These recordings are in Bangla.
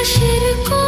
আকাশের কো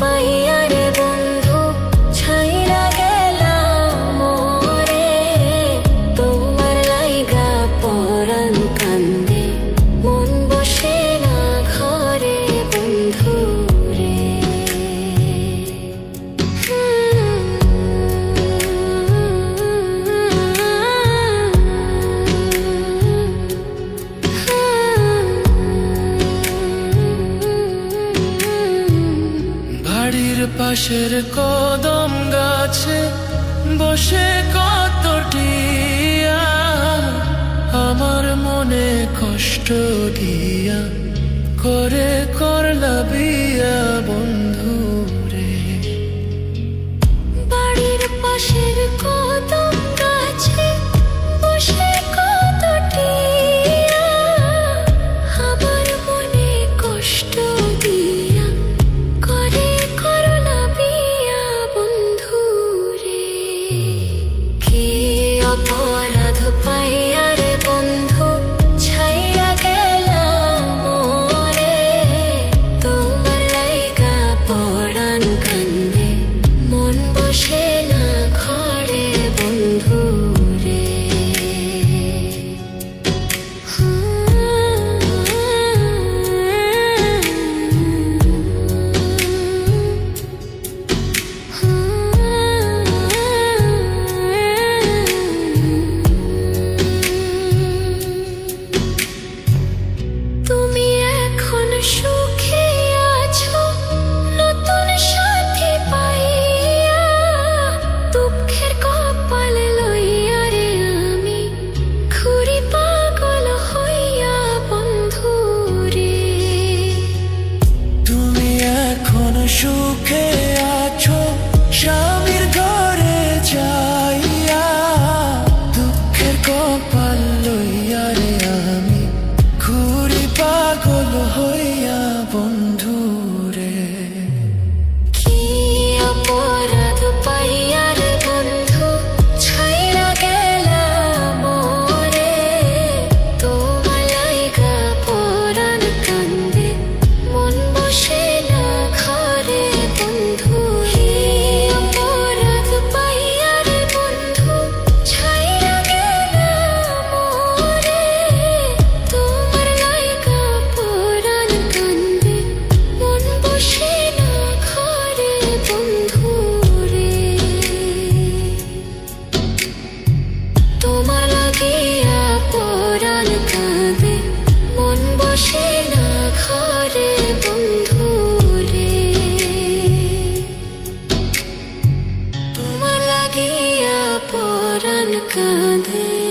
पय्यर পাশের কদম গাছে বসে কতটি আমার মনে কষ্ট গিয়া করে করলা বিয়া বন্ধু রে বাড়ির পাশের কদম காதே